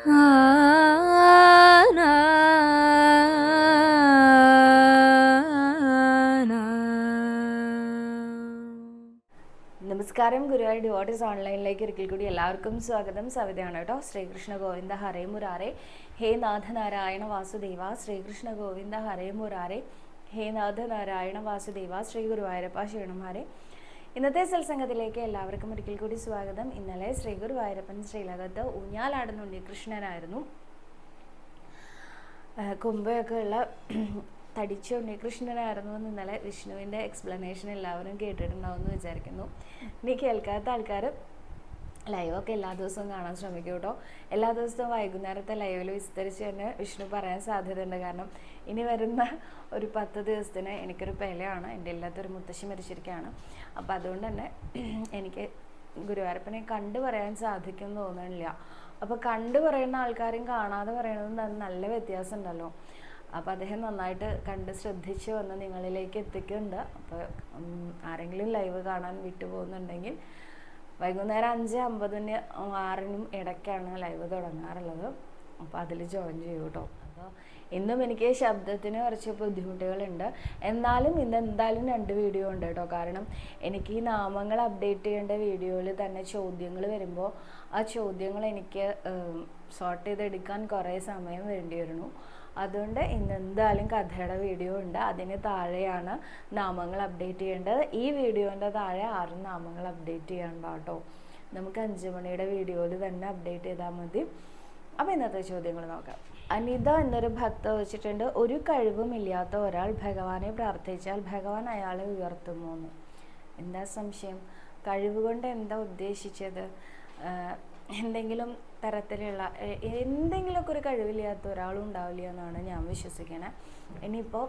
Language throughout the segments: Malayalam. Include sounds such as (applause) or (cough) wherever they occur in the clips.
നമസ്കാരം ഗുരുവായൂർ ഡിവോട്ടീസ് ഓൺലൈനിലേക്ക് ഒരിക്കൽ കൂടി എല്ലാവർക്കും സ്വാഗതം. സവിതയാണ് കേട്ടോ. ശ്രീകൃഷ്ണ ഗോവിന്ദ ഹരേ മുരാരെ. ഹേ നാഥനാരായണ വാസുദേവ. ശ്രീകൃഷ്ണ ഗോവിന്ദ ഹരേ മുരാരെ. ഹേ നാഥനാരായണ വാസുദേവ. ശ്രീ ഗുരുവായൂരപ്പ ശിവണമാരെ ഇന്നത്തെ സത്സംഗത്തിലേക്ക് എല്ലാവർക്കും ഒരിക്കൽ കൂടി സ്വാഗതം. ഇന്നലെ ശ്രീഗുരു ഗുരുവായൂരപ്പൻ ശ്രീലകത്ത് ഊഞ്ഞാലാടുന്ന ഉണ്ണികൃഷ്ണനായിരുന്നു കൊമ്പയൊക്കെ ഉള്ള (clears throat) തടിച്ച ഉണ്ണികൃഷ്ണനായിരുന്നു എന്ന് ഇന്നലെ വിഷ്ണുവിന്റെ എക്സ്പ്ലനേഷൻ എല്ലാവരും കേട്ടിട്ടുണ്ടാവുമെന്ന് വിചാരിക്കുന്നു. ഇനി കേൾക്കാത്ത ആൾക്കാർ ലൈവൊക്കെ എല്ലാ ദിവസവും കാണാൻ ശ്രമിക്കും കേട്ടോ. എല്ലാ ദിവസവും വൈകുന്നേരത്തെ ലൈവിൽ വിസ്തരിച്ച് തന്നെ വിഷ്ണു പറയാൻ സാധ്യതയുണ്ട്. കാരണം ഇനി വരുന്ന ഒരു പത്ത് ദിവസത്തിന് എനിക്കൊരു പെലയാണ്. എന്റെ എല്ലാത്തൊരു മുത്തശ്ശി മരിച്ചിരിക്കുകയാണ്. അപ്പോൾ അതുകൊണ്ട് തന്നെ എനിക്ക് ഗുരുവായൂരപ്പനെ കണ്ടു പറയാൻ സാധിക്കും തോന്നണില്ല അപ്പോൾ കണ്ടു പറയുന്ന ആൾക്കാരും കാണാതെ പറയുന്നതും നല്ല വ്യത്യാസം ഉണ്ടല്ലോ അപ്പോൾ അദ്ദേഹം നന്നായിട്ട് കണ്ട് ശ്രദ്ധിച്ച് വന്ന് നിങ്ങളിലേക്ക് എത്തിക്കുന്നുണ്ട്. അപ്പോൾ ആരെങ്കിലും ലൈവ് കാണാൻ വിട്ടുപോകുന്നുണ്ടെങ്കിൽ വൈകുന്നേരം അഞ്ച് അമ്പതിന് ആറിനും ഇടയ്ക്കാണ് ലൈവ് തുടങ്ങാറുള്ളത്. അപ്പോൾ അതിൽ ജോയിൻ ചെയ്യൂ കേട്ടോ അപ്പോൾ ഇന്നും എനിക്ക് ശബ്ദത്തിന് കുറച്ച് ബുദ്ധിമുട്ടുകളുണ്ട്. എന്നാലും ഇന്ന് എന്തായാലും രണ്ട് വീഡിയോ ഉണ്ട് കേട്ടോ കാരണം എനിക്ക് ഈ നാമങ്ങൾ അപ്ഡേറ്റ് ചെയ്യേണ്ട വീഡിയോയിൽ തന്നെ ചോദ്യങ്ങൾ വരുമ്പോൾ ആ ചോദ്യങ്ങൾ എനിക്ക് സോർട്ട് ചെയ്തെടുക്കാൻ കുറേ സമയം വേണ്ടി വരുന്നു. അതുകൊണ്ട് ഇന്ന് എന്തായാലും കഥയുടെ വീഡിയോ ഉണ്ട്. അതിന് താഴെയാണ് നാമങ്ങൾ അപ്ഡേറ്റ് ചെയ്യേണ്ടത്. ഈ വീഡിയോന്റെ താഴെ ആറ് നാമങ്ങൾ അപ്ഡേറ്റ് ചെയ്യണ്ട കേട്ടോ നമുക്ക് അഞ്ച് മണിയുടെ വീഡിയോയിൽ തന്നെ അപ്ഡേറ്റ് ചെയ്താൽ മതി. അപ്പോൾ ഇന്നത്തെ ചോദ്യങ്ങൾ നോക്കാം. അനിത എന്നൊരു ഭക്ത വെച്ചിട്ടുണ്ട് ഒരു കഴിവുമില്ലാത്ത ഒരാൾ ഭഗവാനെ പ്രാർത്ഥിച്ചാൽ ഭഗവാൻ അയാളെ ഉയർത്തുമോന്ന് എന്താ സംശയം? കഴിവ് കൊണ്ട് എന്താ ഉദ്ദേശിച്ചത്? എന്തെങ്കിലും തരത്തിലുള്ള എന്തെങ്കിലുമൊക്കെ ഒരു കഴിവില്ലാത്ത ഒരാളും ഉണ്ടാവില്ല എന്നാണ് ഞാൻ വിശ്വസിക്കണേ. ഇനിയിപ്പോൾ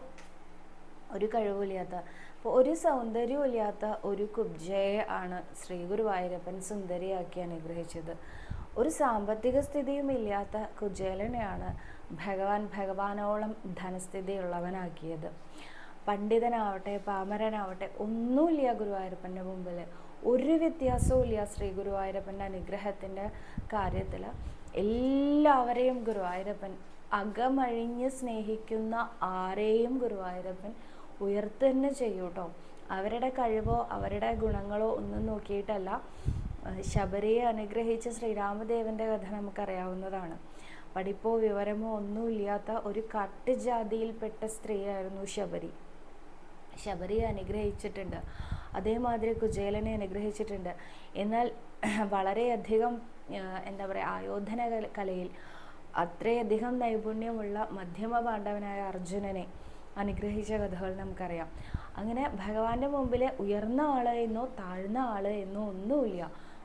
ഒരു കഴിവില്ലാത്ത ഇപ്പോൾ ഒരു സൗന്ദര്യവും ഇല്ലാത്ത ഒരു കുബ്ജയെ ആണ് ശ്രീ ഗുരുവായൂരപ്പൻ സുന്ദരിയാക്കി അനുഗ്രഹിച്ചത്. ഒരു സാമ്പത്തിക സ്ഥിതിയും ഇല്ലാത്ത കുജേലനെയാണ് ഭഗവാൻ ഭഗവാനോളം ധനസ്ഥിതിയുള്ളവനാക്കിയത്. പണ്ഡിതനാവട്ടെ പാമരനാവട്ടെ ഒന്നുമില്ല ഗുരുവായൂരപ്പന്റെ മുമ്പിൽ ഒരു വ്യത്യാസവും ഇല്ല ശ്രീ ഗുരുവായൂരപ്പന്റെ അനുഗ്രഹത്തിന്റെ കാര്യത്തിൽ. എല്ലാവരെയും ഗുരുവായൂരപ്പൻ അകമഴിഞ്ഞ് സ്നേഹിക്കുന്ന ആരെയും ഗുരുവായൂരപ്പൻ ഉയർത്തന്നെ ചെയ്യൂ കേട്ടോ അവരുടെ കഴിവോ അവരുടെ ഗുണങ്ങളോ ഒന്നും നോക്കിയിട്ടല്ല. ശബരിയെ അനുഗ്രഹിച്ച ശ്രീരാമദേവന്റെ കഥ നമുക്കറിയാവുന്നതാണ്. പഠിപ്പോ വിവരമോ ഒന്നുമില്ലാത്ത ഒരു കാട്ടുജാതിയിൽപ്പെട്ട സ്ത്രീയായിരുന്നു ശബരി. ശബരിയെ അനുഗ്രഹിച്ചിട്ടുണ്ട്. അതേമാതിരി കുചേലനെ അനുഗ്രഹിച്ചിട്ടുണ്ട്. എന്നാൽ (clears throat) വളരെയധികം എന്താ പറയുക ആയോധന കലയിൽ അത്രയധികം നൈപുണ്യമുള്ള മധ്യമ പാണ്ഡവനായ അർജുനനെ അനുഗ്രഹിച്ച കഥകൾ നമുക്കറിയാം. അങ്ങനെ ഭഗവാന്റെ മുമ്പിൽ ഉയർന്ന ആൾ എന്നോ താഴ്ന്ന ആൾ എന്നോ ഒന്നുമില്ല.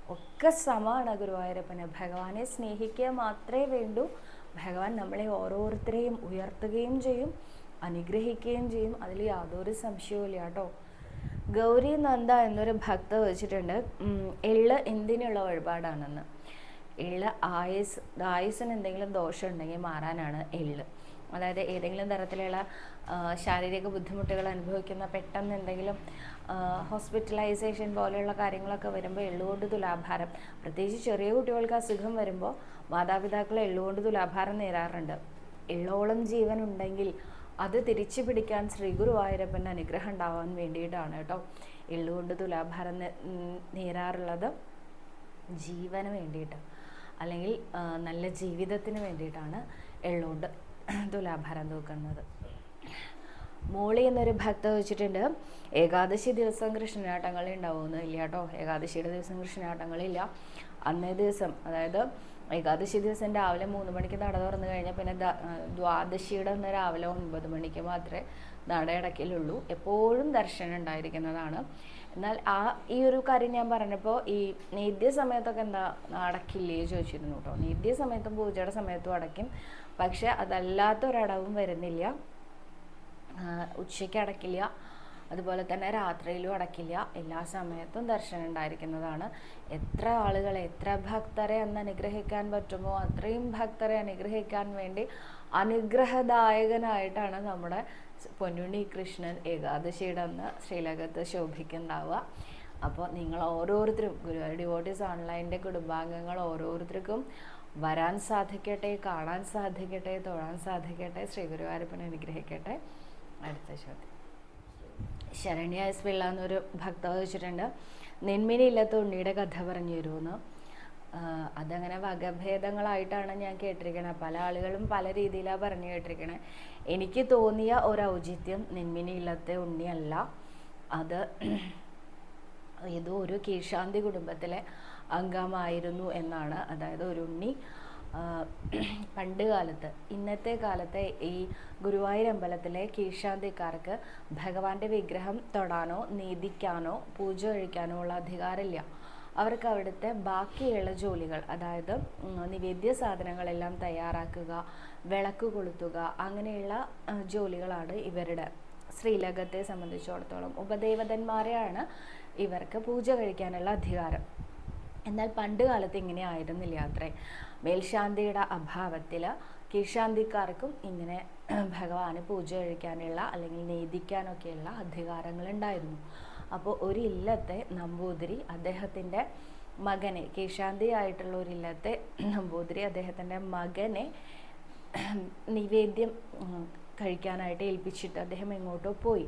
ഒക്കെ സമാണ് ഗുരുവായൂരപ്പന്. ഭഗവാനെ സ്നേഹിക്കുക മാത്രമേ വേണ്ടൂ. ഭഗവാൻ നമ്മളെ ഓരോരുത്തരെയും ഉയർത്തുകയും ചെയ്യും അനുഗ്രഹിക്കുകയും ചെയ്യും. അതിൽ യാതൊരു സംശയവും ഇല്ല കേട്ടോ. ഗൗരി നന്ദ എന്നൊരു ഭക്ത വെച്ചിട്ടുണ്ട്. എള്ള് എന്തിനുള്ള വഴിപാടാണെന്ന്. എള്ള് ആയുസ് ആയുസിന് എന്തെങ്കിലും ദോഷം ഉണ്ടെങ്കിൽ മാറാനാണ് എള്ള് അതായത് ഏതെങ്കിലും തരത്തിലുള്ള ശാരീരിക ബുദ്ധിമുട്ടുകൾ അനുഭവിക്കുന്ന പെട്ടെന്ന് എന്തെങ്കിലും ഹോസ്പിറ്റലൈസേഷൻ പോലെയുള്ള കാര്യങ്ങളൊക്കെ വരുമ്പോൾ എള്ളുകൊണ്ട് തുലാഭാരം. പ്രത്യേകിച്ച് ചെറിയ കുട്ടികൾക്ക് അസുഖം വരുമ്പോൾ മാതാപിതാക്കൾ എള്ളുകൊണ്ട് തുലാഭാരം നേരാറുണ്ട്. എള്ളോളം ജീവൻ ഉണ്ടെങ്കിൽ അത് തിരിച്ചു പിടിക്കാൻ ശ്രീ ഗുരുവായൂരപ്പന്റെ അനുഗ്രഹം ഉണ്ടാവാൻ വേണ്ടിയിട്ടാണ് കേട്ടോ. എള്ളുകൊണ്ട് തുലാഭാരം നേരാറുള്ളത് ജീവന് വേണ്ടിയിട്ട്. അല്ലെങ്കിൽ നല്ല ജീവിതത്തിന് വേണ്ടിയിട്ടാണ് എള്ളുകൊണ്ട് തുലാഭാരം തൂക്കുന്നത്. മോളി എന്നൊരു ഭക്ത വെച്ചിട്ടുണ്ട് ഏകാദശി ദിവസം കൃഷ്ണനാട്ടങ്ങളിൽ ഉണ്ടാവുമെന്ന് ഇല്ല കേട്ടോ. ഏകാദശിയുടെ ദിവസം കൃഷ്ണനാട്ടങ്ങളില്ല. അന്നേ ദിവസം അതായത് ഏകാദശി ദിവസം രാവിലെ മൂന്ന് മണിക്ക് നട തുറന്നു കഴിഞ്ഞാൽ പിന്നെ ദ്വാദശിയുടെ അന്ന് രാവിലെ ഒൻപത് മണിക്ക് മാത്രമേ നട അടയ്ക്കലുള്ളൂ എപ്പോഴും ദർശനം ഉണ്ടായിരിക്കുന്നതാണ്. എന്നാൽ ആ ഈ ഒരു കാര്യം ഞാൻ പറഞ്ഞപ്പോൾ ഈ നേദ്യ സമയത്തൊക്കെ എന്താ അടക്കില്ലേ ചോദിച്ചിരുന്നു കേട്ടോ നേദ്യ സമയത്തും പൂജയുടെ സമയത്തും അടയ്ക്കും. പക്ഷെ അതല്ലാത്തൊരടവും വരുന്നില്ല. ഉച്ചയ്ക്ക് അടക്കില്ല അതുപോലെ തന്നെ രാത്രിയിലും അടക്കില്ല. എല്ലാ സമയത്തും ദർശനം ഉണ്ടായിരിക്കുന്നതാണ്. എത്ര ആളുകളെ എത്ര ഭക്തരെ അന്ന് അനുഗ്രഹിക്കാൻ പറ്റുമോ? അത്രയും ഭക്തരെ അനുഗ്രഹിക്കാൻ വേണ്ടി അനുഗ്രഹദായകനായിട്ടാണ് നമ്മുടെ പൊന്നുണ്ണി കൃഷ്ണൻ ഏകാദശിയുടെ അന്ന് ശ്രീലകത്ത് ശോഭിക്കുന്നുണ്ടാവുക. അപ്പോൾ നിങ്ങൾ ഓരോരുത്തരും ഗുരുവായൂർ ഡിവോട്ടീസ് ഓൺലൈന്റെ കുടുംബാംഗങ്ങൾ ഓരോരുത്തർക്കും വരാൻ സാധിക്കട്ടെ കാണാൻ സാധിക്കട്ടെ തൊഴാൻ സാധിക്കട്ടെ ശ്രീ ഗുരുവായൂരപ്പൻ അനുഗ്രഹിക്കട്ടെ. അടുത്ത ചോദ്യം ശരണ്യ എസ് പിള്ള എന്നൊരു ഭക്ത ചോദിച്ചിട്ടുണ്ട്. നെന്മിനിയില്ലാത്ത ഉണ്ണിയുടെ കഥ പറഞ്ഞു തരുമെന്ന്? അതങ്ങനെ വകഭേദങ്ങളായിട്ടാണ് ഞാൻ കേട്ടിരിക്കണത് പല ആളുകളും പല രീതിയിലാണ് പറഞ്ഞു കേട്ടിരിക്കുന്നത് എനിക്ക് തോന്നിയ ഒരു ഔചിത്യം നെന്മിനിയില്ലാത്ത ഉണ്ണിയല്ല. അത് ഏതോ ഒരു കീഴ്ശാന്തി കുടുംബത്തിലെ അംഗമായിരുന്നു എന്നാണ്. അതായത് ഒരു ഉണ്ണി (clears throat) പണ്ട് കാലത്ത് ഇന്നത്തെ കാലത്തെ ഈ ഗുരുവായൂർ അമ്പലത്തിലെ കീഴ്ശാന്തിക്കാർക്ക് ഭഗവാന്റെ വിഗ്രഹം തൊടാനോ നീതിക്കാനോ പൂജ കഴിക്കാനോ ഉള്ള അധികാരമില്ല. അവർക്ക് അവിടുത്തെ ബാക്കിയുള്ള ജോലികൾ അതായത് നിവേദ്യ സാധനങ്ങളെല്ലാം തയ്യാറാക്കുക വിളക്ക് കൊളുത്തുക അങ്ങനെയുള്ള ജോലികളാണ് ഇവരുടെ. ശ്രീലകത്തെ സംബന്ധിച്ചിടത്തോളം ഉപദേവതന്മാരെയാണ് ഇവർക്ക് പൂജ കഴിക്കാനുള്ള അധികാരം. എന്നാൽ പണ്ട് കാലത്ത് ഇങ്ങനെ ആയിരുന്നില്ല അത്രേ. മേൽശാന്തിയുടെ അഭാവത്തിൽ കീഴ്ശാന്തിക്കാർക്കും ഇങ്ങനെ (clears throat) ഭഗവാന് പൂജ കഴിക്കാനുള്ള അല്ലെങ്കിൽ അധികാരങ്ങൾ ഉണ്ടായിരുന്നു അപ്പോൾ ഒരു ഇല്ലത്തെ നമ്പൂതിരി അദ്ദേഹത്തിന്റെ മകനെ കീഴ്ശാന്തി ആയിട്ടുള്ള ഒരു ഇല്ലത്തെ (clears throat) നമ്പൂതിരി അദ്ദേഹത്തിന്റെ മകനെ (clears throat) നിവേദ്യം കഴിക്കാനായിട്ട് ഏൽപ്പിച്ചിട്ട് അദ്ദേഹം എങ്ങോട്ടോ പോയി.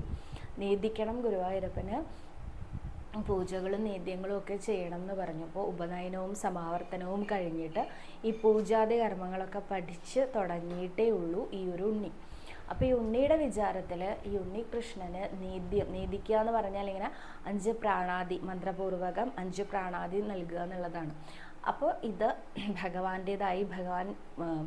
നീതിക്കണം ഗുരുവായൂരപ്പന് പൂജകളും നേദ്യങ്ങളും ഒക്കെ ചെയ്യണം എന്ന് പറഞ്ഞപ്പോൾ ഉപനയനവും സമാവർത്തനവും കഴിഞ്ഞിട്ട് ഈ പൂജാതി കർമ്മങ്ങളൊക്കെ പഠിച്ച് തുടങ്ങിയിട്ടേ ഉള്ളൂ ഈ ഒരു ഉണ്ണി. അപ്പോൾ ഈ ഉണ്ണിയുടെ വിചാരത്തിൽ ഈ ഉണ്ണി ഉണ്ണികൃഷ്ണന് നീദ്യം നീതിക്കുക എന്ന് പറഞ്ഞാൽ ഇങ്ങനെ അഞ്ച് പ്രാണാദി മന്ത്രപൂർവകം അഞ്ച് പ്രാണാദി നൽകുക എന്നുള്ളതാണ്. അപ്പോൾ ഇത് ഭഗവാന്റേതായി ഭഗവാൻ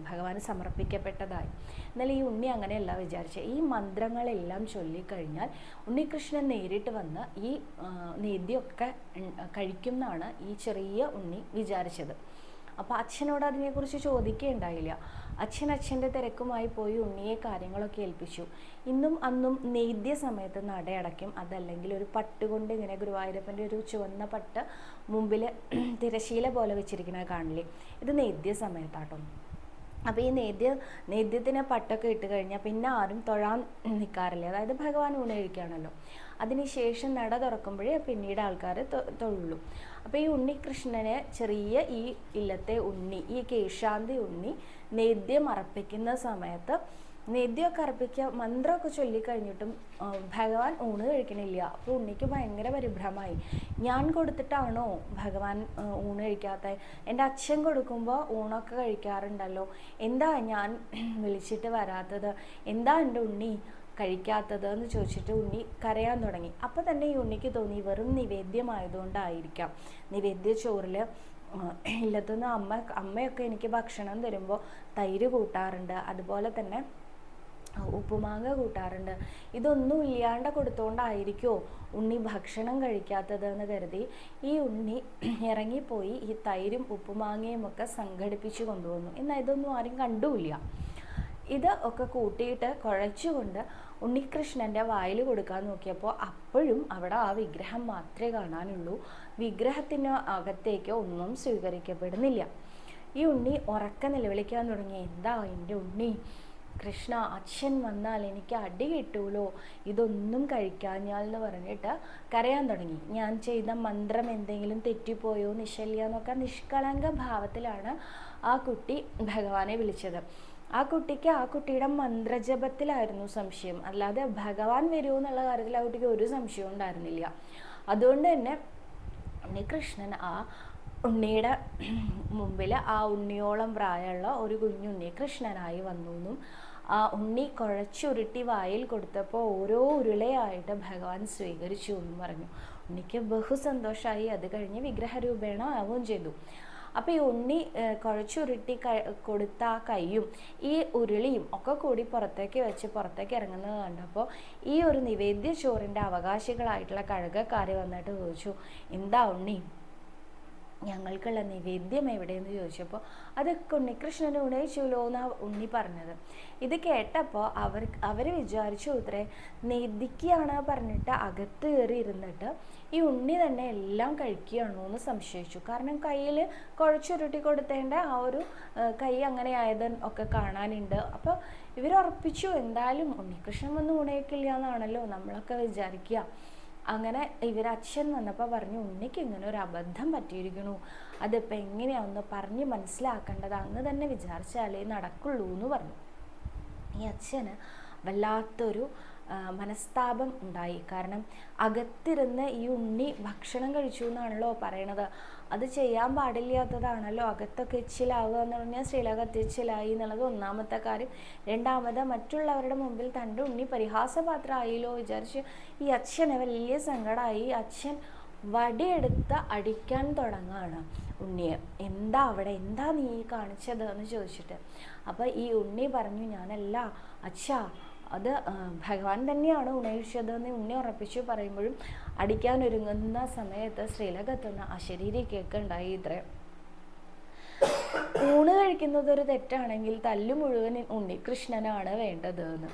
ഭഗവാന് സമർപ്പിക്കപ്പെട്ടതായി. എന്നാൽ ഈ ഉണ്ണി അങ്ങനെയല്ല വിചാരിച്ചത് ഈ മന്ത്രങ്ങളെല്ലാം ചൊല്ലിക്കഴിഞ്ഞാൽ ഉണ്ണികൃഷ്ണൻ നേരിട്ട് വന്ന് ഈ നേദ്യമൊക്കെ ഉം, കഴിക്കുമെന്നാണ് ഈ ചെറിയ ഉണ്ണി വിചാരിച്ചത്. അപ്പോൾ അച്ഛനോട് അതിനെക്കുറിച്ച് ചോദിക്കുകയുണ്ടായില്ല അച്ഛൻ അച്ഛന്റെ തിരക്കുമായി പോയി ഉണ്ണിയെ കാര്യങ്ങളൊക്കെ ഏൽപ്പിച്ചു. ഇന്നും അന്നും നെയ്ദ്യ സമയത്ത് നടയടയ്ക്കും. അതല്ലെങ്കിൽ ഒരു പട്ട് കൊണ്ട് ഇങ്ങനെ ഗുരുവായൂരപ്പന്റെ ഒരു ചുവന്ന പട്ട് മുമ്പിൽ തിരശീല പോലെ വെച്ചിരിക്കുന്നത് കാണില്ലേ ഇത് നെയ്ദ്യ സമയത്താട്ടോ. അപ്പോൾ ഈ നേദ്യ നേദ്യത്തിന് പട്ടൊക്കെ ഇട്ട് കഴിഞ്ഞാൽ പിന്നെ ആരും തൊഴാൻ നിൽക്കാറില്ല അതായത് ഭഗവാൻ ഊണ് കഴിക്കുകയാണല്ലോ അതിനുശേഷം നട തുറക്കുമ്പോഴേ പിന്നീട് ആൾക്കാർ തൊഴുള്ളൂ. അപ്പോൾ ഈ ഉണ്ണികൃഷ്ണന് ചെറിയ ഈ ഇല്ലത്തെ ഉണ്ണി ഈ കേശാന്തി ഉണ്ണി നേദ്യം അർപ്പിക്കുന്ന സമയത്ത് നേദ്യമൊക്കെ അർപ്പിക്കുക മന്ത്രമൊക്കെ ചൊല്ലിക്കഴിഞ്ഞിട്ടും ഭഗവാൻ ഊണ് കഴിക്കണില്ല. അപ്പോൾ ഉണ്ണിക്ക് ഭയങ്കര പരിഭ്രമമായി. ഞാൻ കൊടുത്തിട്ടാണോ ഭഗവാൻ ഊണ് കഴിക്കാത്ത എന്റെ അച്ഛൻ കൊടുക്കുമ്പോൾ ഊണൊക്കെ കഴിക്കാറുണ്ടല്ലോ. എന്താ ഞാൻ വിളിച്ചിട്ട് വരാത്തത്? എന്താ എന്റെ ഉണ്ണി കഴിക്കാത്തത് എന്ന് ചോദിച്ചിട്ട് ഉണ്ണി കരയാൻ തുടങ്ങി. അപ്പോൾ തന്നെ ഈ ഉണ്ണിക്ക് തോന്നി വെറും നിവേദ്യമായതുകൊണ്ടായിരിക്കാം. നിവേദ്യ ചോറിൽ ഇല്ലത്തുനിന്ന് അമ്മ അമ്മയൊക്കെ എനിക്ക് ഭക്ഷണം തരുമ്പോൾ തൈര് കൂട്ടാറുണ്ട്. അതുപോലെ തന്നെ ഉപ്പുമാങ്ങ കൂട്ടാറുണ്ട്. ഇതൊന്നും ഇല്ലാണ്ട് കൊടുത്തോണ്ടായിരിക്കോ ഉണ്ണി ഭക്ഷണം കഴിക്കാത്തത് എന്ന് കരുതി ഈ ഉണ്ണി (clears throat) ഇറങ്ങിപ്പോയി ഈ തൈരും ഉപ്പുമാങ്ങയും ഒക്കെ സംഘടിപ്പിച്ചു കൊണ്ടുവന്നു. എന്നാൽ ഇതൊന്നും ആരും കണ്ടുമില്ല ഇത് ഒക്കെ കൂട്ടിയിട്ട് കുഴച്ചുകൊണ്ട് ഉണ്ണികൃഷ്ണന്റെ വായിൽ കൊടുക്കാൻ നോക്കിയപ്പോൾ അപ്പോഴും അവിടെ ആ വിഗ്രഹം മാത്രമേ കാണാനുള്ളൂ. വിഗ്രഹത്തിന് അകത്തേക്ക് ഒന്നും സ്വീകരിക്കപ്പെടുന്നില്ല. ഈ ഉണ്ണി ഉറക്ക നിലവിളിക്കാൻ തുടങ്ങി. എന്താ എന്റെ ഉണ്ണി? കൃഷ്ണ അച്ഛൻ വന്നാൽ എനിക്ക് അടി കിട്ടൂലോ? ഇതൊന്നും കഴിക്കാഞ്ഞാൽ എന്ന് പറഞ്ഞിട്ട് കരയാൻ തുടങ്ങി. ഞാൻ ചെയ്ത മന്ത്രം എന്തെങ്കിലും തെറ്റിപ്പോയോ നിശല്യ എന്നൊക്കെ നിഷ്കളങ്ക ഭാവത്തിലാണ് ആ കുട്ടി ഭഗവാനെ വിളിച്ചത്. ആ കുട്ടിക്ക് ആ കുട്ടിയുടെ മന്ത്രജപത്തിലായിരുന്നു സംശയം. അല്ലാതെ ഭഗവാൻ വരുമോ എന്നുള്ള കാര്യത്തിൽ ആ കുട്ടിക്ക് ഒരു സംശയവും ഉണ്ടായിരുന്നില്ല. അതുകൊണ്ട് തന്നെ ഉണ്ണികൃഷ്ണൻ ആ ഉണ്ണിയുടെ മുമ്പിൽ ആ ഉണ്ണിയോളം പ്രായമുള്ള ഒരു കുഞ്ഞുണ്ണി കൃഷ്ണനായി വന്നു എന്നും ആ ഉണ്ണി കുഴച്ചുരുട്ടി വായിൽ കൊടുത്തപ്പോൾ ഓരോ ഉരുളയായിട്ട് ഭഗവാൻ സ്വീകരിച്ചു എന്ന് പറഞ്ഞു. ഉണ്ണിക്ക് ബഹു സന്തോഷമായി അത് കഴിഞ്ഞ് വിഗ്രഹരൂപേണ ആവുകയും ചെയ്തു. അപ്പോൾ ഈ ഉണ്ണി കുഴച്ചുരുട്ടി കൊടുത്ത ആ കൈയും ഈ ഉരുളിയും ഒക്കെ കൂടി പുറത്തേക്ക് വെച്ച് പുറത്തേക്ക് ഇറങ്ങുന്നത് കണ്ടപ്പോൾ ഈ ഒരു നിവേദ്യ ചോറിന്റെ അവകാശികളായിട്ടുള്ള കഴുകക്കാർ വന്നിട്ട് ചോദിച്ചു എന്താ ഉണ്ണി ഞങ്ങൾക്കുള്ള നിവേദ്യം എവിടെയെന്ന് ചോദിച്ചപ്പോൾ അത് ഉണ്ണികൃഷ്ണന് ഉണയിച്ചുല്ലോ എന്നാ ഉണ്ണി പറഞ്ഞത്. ഇത് കേട്ടപ്പോൾ അവർ അവർ വിചാരിച്ചു ഉത്രേ നിധിക്കാണ് പറഞ്ഞിട്ട് അകത്ത് കയറി ഇരുന്നിട്ട് ഈ ഉണ്ണി തന്നെ എല്ലാം കഴിക്കുകയാണോ എന്ന് സംശയിച്ചു. കാരണം കയ്യിൽ കുഴച്ചുരുട്ടി കൊടുത്തേണ്ട ആ ഒരു കൈ അങ്ങനെ ആയത് ഒക്കെ കാണാനുണ്ട്. അപ്പോൾ ഇവർ ഉറപ്പിച്ചു എന്തായാലും ഉണ്ണികൃഷ്ണൻ വന്ന് ഉണയിക്കില്ല എന്നാണല്ലോ നമ്മളൊക്കെ വിചാരിക്കുക. അങ്ങനെ ഇവർ അച്ഛൻ വന്നപ്പോൾ പറഞ്ഞു ഉണ്ണിക്ക് ഇങ്ങനെ ഒരു അബദ്ധം പറ്റിയിരിക്കണു. അതിപ്പോൾ എങ്ങനെയാണെന്ന് പറഞ്ഞ് മനസ്സിലാക്കേണ്ടത് അന്ന് തന്നെ വിചാരിച്ചാലേ നടക്കുള്ളൂ എന്ന് പറഞ്ഞു. ഈ അച്ഛന് വല്ലാത്തൊരു മനസ്താപം ഉണ്ടായി. കാരണം അകത്തിരുന്ന് ഈ ഉണ്ണി ഭക്ഷണം കഴിച്ചു എന്നാണല്ലോ പറയണത്. അത് ചെയ്യാൻ പാടില്ലാത്തതാണല്ലോ. അകത്തൊക്കെ എച്ചിലാവുക എന്ന് പറഞ്ഞാൽ ശ്രീലകത്ത് എച്ചിലായി എന്നുള്ളത് ഒന്നാമത്തെ കാര്യം. രണ്ടാമത് മറ്റുള്ളവരുടെ മുമ്പിൽ തന്റെ ഉണ്ണി പരിഹാസപാത്രമായില്ലോ വിചാരിച്ച് ഈ അച്ഛനെ വലിയ സങ്കടമായി. അച്ഛൻ വടിയെടുത്ത് അടിക്കാൻ തുടങ്ങുകയാണ്. ഉണ്ണിയെ എന്താ അവിടെ? എന്താ നീ കാണിച്ചത്? എന്ന് ചോദിച്ചിട്ട്. അപ്പോൾ ഈ ഉണ്ണി പറഞ്ഞു ഞാനല്ല അച്ഛാ അത് ഭഗവാൻ തന്നെയാണ് ഉണയിച്ചതെന്ന് ഉണ്ണി ഉറപ്പിച്ചു പറയുമ്പോഴും അടിക്കാനൊരുങ്ങുന്ന സമയത്ത് ശ്രീലകത്തുനിന്ന് അശരീരി കേൾക്കുണ്ടായി ഇത്ര. ഊണ് കഴിക്കുന്നത് ഒരു തെറ്റാണെങ്കിൽ തല്ലു മുഴുവൻ ഉണ്ണികൃഷ്ണനാണ് വേണ്ടത് എന്ന്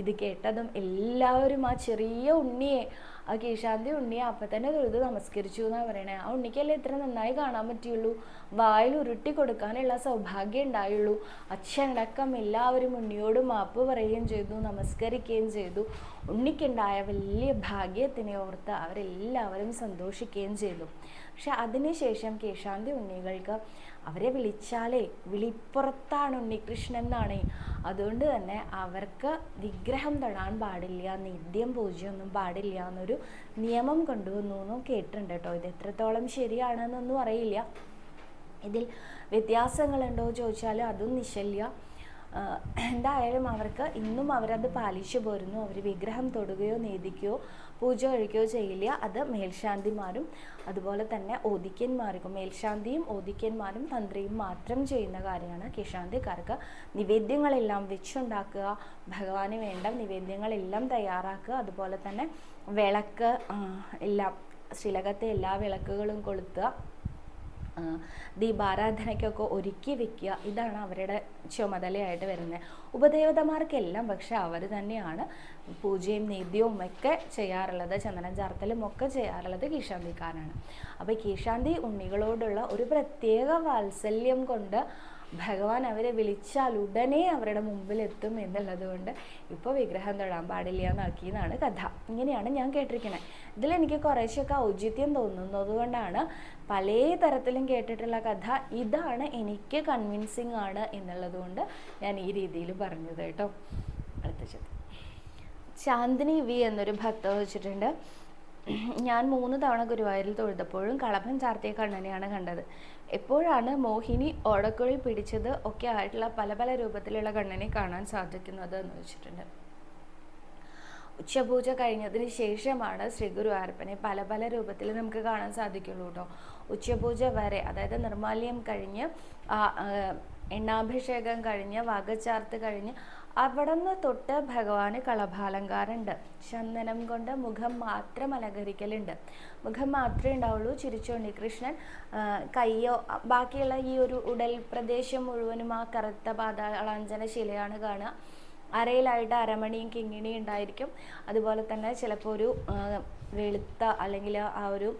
ഇത് കേട്ടതും എല്ലാവരും ആ ചെറിയ ഉണ്ണിയെ ആ കീശാന്തി ഉണ്ണിയെ അപ്പം തന്നെ തൊഴുത് നമസ്കരിച്ചു എന്നാണ് പറയണേ. ആ ഉണ്ണിക്കല്ലേ ഇത്ര നന്നായി കാണാൻ പറ്റിയുള്ളൂ? വായിൽ ഉരുട്ടി കൊടുക്കാനുള്ള സൗഭാഗ്യം ഉണ്ടായുള്ളൂ. അച്ഛനടക്കം എല്ലാവരും ഉണ്ണിയോട് മാപ്പ് പറയുകയും ചെയ്തു നമസ്കരിക്കുകയും ചെയ്തു. ഉണ്ണിക്കുണ്ടായ വലിയ ഭാഗ്യത്തിനെ ഓർത്ത് അവരെല്ലാവരും സന്തോഷിക്കുകയും ചെയ്തു. പക്ഷെ അതിനുശേഷം കേശാന്തി ഉണ്ണികൾക്ക് അവരെ വിളിച്ചാലേ വിളിപ്പുറത്താണ് ഉണ്ണികൃഷ്ണൻ എന്നാണ്. അതുകൊണ്ട് തന്നെ അവർക്ക് വിഗ്രഹം തൊടാൻ പാടില്ല നിത്യം പൂജയൊന്നും പാടില്ല എന്നൊരു നിയമം കൊണ്ടുവന്നു എന്നും കേട്ടിട്ടുണ്ട് കേട്ടോ. ഇത് എത്രത്തോളം ശരിയാണെന്നൊന്നും അറിയില്ല. ഇതിൽ വ്യത്യാസങ്ങളുണ്ടോ ചോദിച്ചാൽ അതും നിശല്യ. എന്തായാലും അവർക്ക് ഇന്നും അവരത് പാലിച്ചു പോരുന്നു. അവർ വിഗ്രഹം തൊടുകയോ നേദിക്കുകയോ പൂജ കഴിക്കുകയോ ചെയ്യില്ല. അത് മേൽശാന്തിമാരും അതുപോലെ തന്നെ ഓദിക്കന്മാർക്കും മേൽശാന്തിയും ഓദിക്കന്മാരും തന്ത്രിയും മാത്രം ചെയ്യുന്ന കാര്യമാണ്. കിഷാന്തിക്കാർക്ക് നിവേദ്യങ്ങളെല്ലാം വെച്ചുണ്ടാക്കുക ഭഗവാന് വേണ്ട നിവേദ്യങ്ങളെല്ലാം തയ്യാറാക്കുക അതുപോലെ തന്നെ വിളക്ക് എല്ലാം ശ്രീലകത്തെ എല്ലാ വിളക്കുകളും കൊളുത്തുക ദീപാരാധനയ്ക്കൊക്കെ ഒരുക്കി വെക്കുക. ഇതാണ് അവരുടെ ചുമതലയായിട്ട് വരുന്നത്. ഉപദേവതമാർക്കെല്ലാം പക്ഷെ അവർ തന്നെയാണ് പൂജയും നീതിയും ഒക്കെ ചെയ്യാറുള്ളത്. ചന്ദനം ചാർത്തലും ഒക്കെ ചെയ്യാറുള്ളത് കീശാന്തിക്കാരാണ്. അപ്പോൾ കീശാന്തി ഉണ്ണികളോടുള്ള ഒരു പ്രത്യേക വാത്സല്യം കൊണ്ട് ഭഗവാൻ അവരെ വിളിച്ചാൽ ഉടനെ അവരുടെ മുമ്പിൽ എത്തും എന്നുള്ളത് കൊണ്ട് ഇപ്പോൾ വിഗ്രഹം തൊഴാൻ പാടില്ല എന്നാക്കി എന്നാണ് കഥ. ഇങ്ങനെയാണ് ഞാൻ കേട്ടിരിക്കുന്നത്. ഇതിലെനിക്ക് കുറേശ്ശൊക്കെ ഔചിത്യം തോന്നുന്നത് കൊണ്ടാണ് പല തരത്തിലും കേട്ടിട്ടുള്ള കഥ. ഇതാണ് എനിക്ക് കൺവിൻസിങ് ആണ് എന്നുള്ളത് കൊണ്ട് ഞാൻ ഈ രീതിയിൽ പറഞ്ഞത് കേട്ടോ. അടുത്ത ചോദ്യം. ചാന്ദിനി വി എന്നൊരു ഭക്ത വെച്ചിട്ടുണ്ട്. ഞാൻ മൂന്ന് തവണ ഗുരുവായൂരിൽ തൊഴുതപ്പോഴും കളഭം ചാർത്തിയ കണ്ണനെയാണ് കണ്ടത്. എപ്പോഴാണ് മോഹിനി ഓടക്കുഴി പിടിച്ചത്? ഒക്കെ ആയിട്ടുള്ള പല പല രൂപത്തിലുള്ള കണ്ണനെ കാണാൻ സാധിക്കുന്നത് എന്ന് വെച്ചിട്ടുണ്ട്. ഉച്ചപൂജ കഴിഞ്ഞതിന് ശേഷമാണ് ശ്രീ ഗുരുവായൂരപ്പനെ പല പല രൂപത്തിൽ നമുക്ക് കാണാൻ സാധിക്കുള്ളൂ കേട്ടോ. ഉച്ചപൂജ വരെ അതായത് നിർമാല്യം കഴിഞ്ഞ് എണ്ണാഭിഷേകം കഴിഞ്ഞ് വാഗച്ചാർത്ത് കഴിഞ്ഞ് അവിടെ നിന്ന് തൊട്ട് ഭഗവാന് കളഭാലങ്കാരുണ്ട്. ചന്ദനം കൊണ്ട് മുഖം മാത്രം അലങ്കരിക്കലുണ്ട്. മുഖം മാത്രമേ ഉണ്ടാവുള്ളൂ. ചിരിച്ചോണ്ടി കൃഷ്ണൻ കയ്യോ ബാക്കിയുള്ള ഈ ഒരു ഉടൽ പ്രദേശം മുഴുവനും ആ കറുത്ത പാതാളാഞ്ചന ശിലയാണ് കാണുക. അരയിലായിട്ട് അരമണിയും കിങ്ങിണിയും ഉണ്ടായിരിക്കും. അതുപോലെ തന്നെ ചിലപ്പോൾ ഒരു വെളുത്ത അല്ലെങ്കിൽ ആ ഒരു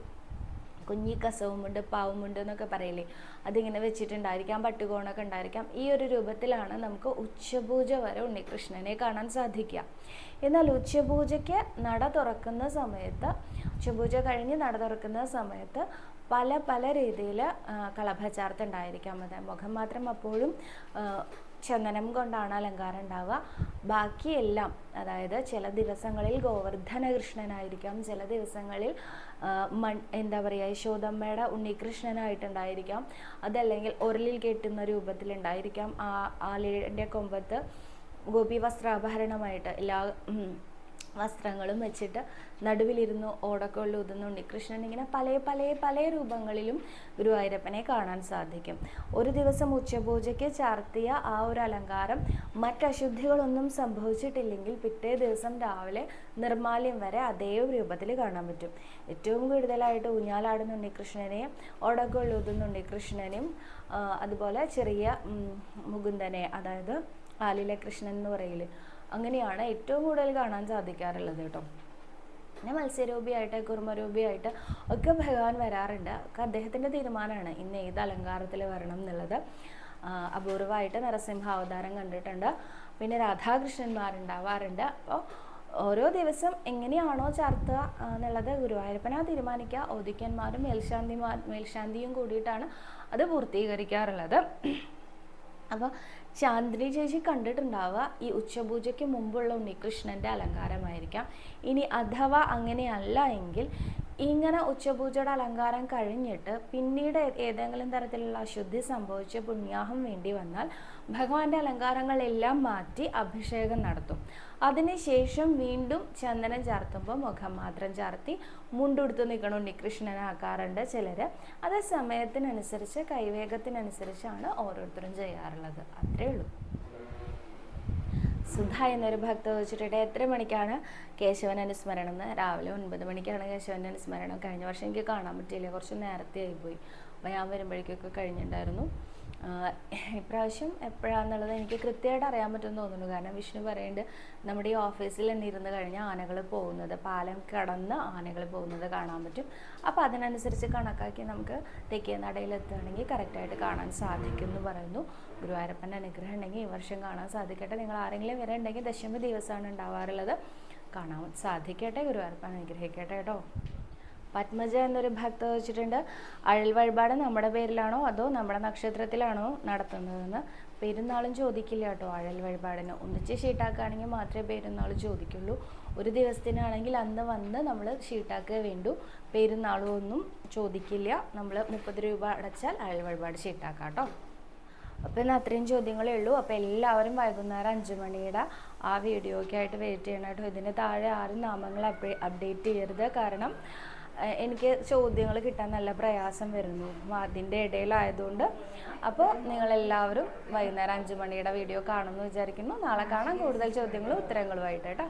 കുഞ്ഞി കസവുമുണ്ട് പാവുമുണ്ട് എന്നൊക്കെ പറയില്ലേ? അതിങ്ങനെ വെച്ചിട്ടുണ്ടായിരിക്കാം പട്ടുകോണൊക്കെ ഉണ്ടായിരിക്കാം. ഈ ഒരു രൂപത്തിലാണ് നമുക്ക് ഉച്ചപൂജ വരെ ഉണ്ണികൃഷ്ണനെ കാണാൻ സാധിക്കുക. എന്നാൽ ഉച്ചപൂജയ്ക്ക് നട തുറക്കുന്ന സമയത്ത് ഉച്ചപൂജ കഴിഞ്ഞ് നട തുറക്കുന്ന സമയത്ത് പല പല രീതിയിൽ കളഭചാർത്ത് ഉണ്ടായിരിക്കാം അത് മുഖം മാത്രം അപ്പോഴും ചന്ദനം കൊണ്ടാണ് അലങ്കാരം ഉണ്ടാവുക. ബാക്കിയെല്ലാം അതായത് ചില ദിവസങ്ങളിൽ ഗോവർദ്ധന കൃഷ്ണനായിരിക്കാം ചില ദിവസങ്ങളിൽ മൺ എന്താ പറയുക യശോദമ്മയുടെ ഉണ്ണികൃഷ്ണനായിട്ടുണ്ടായിരിക്കാം. അതല്ലെങ്കിൽ ഉരലിൽ കെട്ടുന്ന രൂപത്തിലുണ്ടായിരിക്കാം ആ ആലയുടെ കൊമ്പത്ത് ഗോപി വസ്ത്രാഭരണമായിട്ട് എല്ലാ വസ്ത്രങ്ങളും വെച്ചിട്ട് നടുവിലിരുന്ന് ഓടക്കൊള്ളി ഊതുന്ന ഉണ്ണികൃഷ്ണൻ ഇങ്ങനെ പല പല പല രൂപങ്ങളിലും ഗുരുവായൂരപ്പനെ കാണാൻ സാധിക്കും. ഒരു ദിവസം ഉച്ചപൂജയ്ക്ക് ചാർത്തിയ ആ ഒരു അലങ്കാരം മറ്റശുദ്ധികളൊന്നും സംഭവിച്ചിട്ടില്ലെങ്കിൽ പിറ്റേ ദിവസം രാവിലെ നിർമാല്യം വരെ അതേ രൂപത്തിൽ കാണാൻ പറ്റും. ഏറ്റവും കൂടുതലായിട്ട് ഊഞ്ഞാലാടുന്ന ഉണ്ണികൃഷ്ണനെയും ഓടക്കൊള്ളി ഊതുന്ന ഉണ്ണികൃഷ്ണനും അതുപോലെ ചെറിയ മുകുന്ദനെ അതായത് ആലില കൃഷ്ണൻ എന്ന് പറയില്ലേ അങ്ങനെയാണ് ഏറ്റവും കൂടുതൽ കാണാൻ സാധിക്കാറുള്ളത് കേട്ടോ. പിന്നെ മത്സ്യരൂപിയായിട്ട് കുർമ്മരൂപിയായിട്ട് ഒക്കെ ഭഗവാൻ വരാറുണ്ട്. ഒക്കെ അദ്ദേഹത്തിന്റെ തീരുമാനമാണ്. ഇന്ന് ഏത് അലങ്കാരത്തിൽ വരണം എന്നുള്ളത്. അപൂർവമായിട്ട് നരസിംഹ അവതാരം കണ്ടിട്ടുണ്ട്. പിന്നെ രാധാകൃഷ്ണന്മാരുണ്ടാവാറുണ്ട്. അപ്പോൾ ഓരോ ദിവസം എങ്ങനെയാണോ ചാർത്തുക എന്നുള്ളത് ഗുരുവായൂരപ്പനാ തീരുമാനിക്കുക. ഓദിക്കന്മാരും മേൽശാന്തിമാർ മേൽശാന്തിയും കൂടിയിട്ടാണ് അത് പൂർത്തീകരിക്കാറുള്ളത്. അപ്പോൾ ചാന്ദിനി ചേച്ചി കണ്ടിട്ടുണ്ടാവുക ഈ ഉച്ചപൂജയ്ക്ക് മുമ്പുള്ള ഉണ്ണികൃഷ്ണന്റെ അലങ്കാരമായിരിക്കാം. ഇനി അഥവാ അങ്ങനെയല്ല എങ്കിൽ ഇങ്ങനെ ഉച്ചപൂജയുടെ അലങ്കാരം കഴിഞ്ഞിട്ട് പിന്നീട് ഏതെങ്കിലും തരത്തിലുള്ള അശുദ്ധി സംഭവിച്ച് പുണ്യാഹം വേണ്ടി വന്നാൽ ഭഗവാന്റെ അലങ്കാരങ്ങളെല്ലാം മാറ്റി അഭിഷേകം നടത്തും. അതിനുശേഷം വീണ്ടും ചന്ദനം ചാർത്തുമ്പോൾ മുഖം മാത്രം ചാർത്തി മുണ്ടുടുത്ത് നിൽക്കണ ഉണ്ണികൃഷ്ണനാക്കാറുണ്ട് ചിലർ അത് സമയത്തിനനുസരിച്ച് കൈവേഗത്തിനനുസരിച്ചാണ് ഓരോരുത്തരും ചെയ്യാറുള്ളത്. അത്രേ ഉള്ളൂ. സുധ എന്നൊരു ഭക്ത ചോദിച്ചിട്ടുണ്ട് എത്ര മണിക്കാണ് കേശവൻ അനുസ്മരണം? എന്ന്. രാവിലെ ഒൻപത് മണിക്കാണ് കേശവൻ അനുസ്മരണം. കഴിഞ്ഞ വർഷം എനിക്ക് കാണാൻ പറ്റിയില്ല. കുറച്ച് നേരത്തെ ആയിപ്പോയി. അപ്പോൾ ഞാൻ വരുമ്പോഴേക്കൊക്കെ കഴിഞ്ഞിട്ടുണ്ടായിരുന്നു. ഇപ്രാവശ്യം എപ്പോഴാന്നുള്ളത് എനിക്ക് കൃത്യമായിട്ട് അറിയാൻ പറ്റുമെന്ന് തോന്നുന്നു. കാരണം വിഷ്ണു പറയുന്നുണ്ട് നമ്മുടെ ഈ ഓഫീസിൽ തന്നെ ഇരുന്ന് കഴിഞ്ഞാൽ ആനകൾ പോകുന്നത് പാലം കടന്ന് ആനകൾ പോകുന്നത് കാണാൻ പറ്റും. അപ്പോൾ അതിനനുസരിച്ച് കണക്കാക്കി നമുക്ക് തെക്കേ നടയിൽ എത്തുകയാണെങ്കിൽ കറക്റ്റായിട്ട് കാണാൻ സാധിക്കും എന്ന് പറയുന്നു. ഗുരുവായൂരപ്പന്റെ അനുഗ്രഹം ഉണ്ടെങ്കിൽ ഈ വർഷം കാണാൻ സാധിക്കട്ടെ. നിങ്ങൾ ആരെങ്കിലും വരെ ഉണ്ടെങ്കിൽ ദശമി ദിവസമാണ് ഉണ്ടാവാറുള്ളത്. കാണാൻ സാധിക്കട്ടെ ഗുരുവായൂരപ്പൻ അനുഗ്രഹിക്കട്ടെ കേട്ടോ. പത്മജ എന്നൊരു ഭക്ത വെച്ചിട്ടുണ്ട്. അഴൽ വഴിപാട് നമ്മുടെ പേരിലാണോ അതോ നമ്മുടെ നക്ഷത്രത്തിലാണോ നടത്തുന്നതെന്ന് പെരുന്നാളും ചോദിക്കില്ല കേട്ടോ അഴൽ വഴിപാടിന്. ഒന്നിച്ച് ഷീട്ടാക്കുകയാണെങ്കിൽ മാത്രമേ പെരുന്നാൾ ചോദിക്കുള്ളൂ. ഒരു ദിവസത്തിനാണെങ്കിൽ അന്ന് വന്ന് നമ്മൾ ഷീട്ടാക്കുക വേണ്ടു. പെരുന്നാളും ഒന്നും ചോദിക്കില്ല. നമ്മൾ മുപ്പത് രൂപ അടച്ചാൽ അഴൽ വഴിപാട് ഷീട്ടാക്കാം കേട്ടോ. അപ്പോൾ ഇന്ന് അത്രയും ചോദ്യങ്ങളേ ഉള്ളൂ. അപ്പോൾ എല്ലാവരും വൈകുന്നേരം അഞ്ച് മണിയുടെ ആ വീഡിയോക്കായിട്ട് വെയിറ്റ് ചെയ്യണം കേട്ടോ. ഇതിന് താഴെ ആരും നാമങ്ങൾ അപ്ഡേ അപ്ഡേറ്റ് ചെയ്യരുത്. കാരണം എനിക്ക് ചോദ്യങ്ങൾ കിട്ടാൻ നല്ല പ്രയാസം വരുന്നു. അതിന്റെ ഇടയിലായതുകൊണ്ട്. അപ്പോൾ നിങ്ങളെല്ലാവരും വൈകുന്നേരം അഞ്ച് മണിയുടെ വീഡിയോ കാണുമെന്ന് വിചാരിക്കുന്നു. നാളെ കാണാം. കൂടുതൽ ചോദ്യങ്ങളും ഉത്തരങ്ങളുമായിട്ട് കേട്ടോ.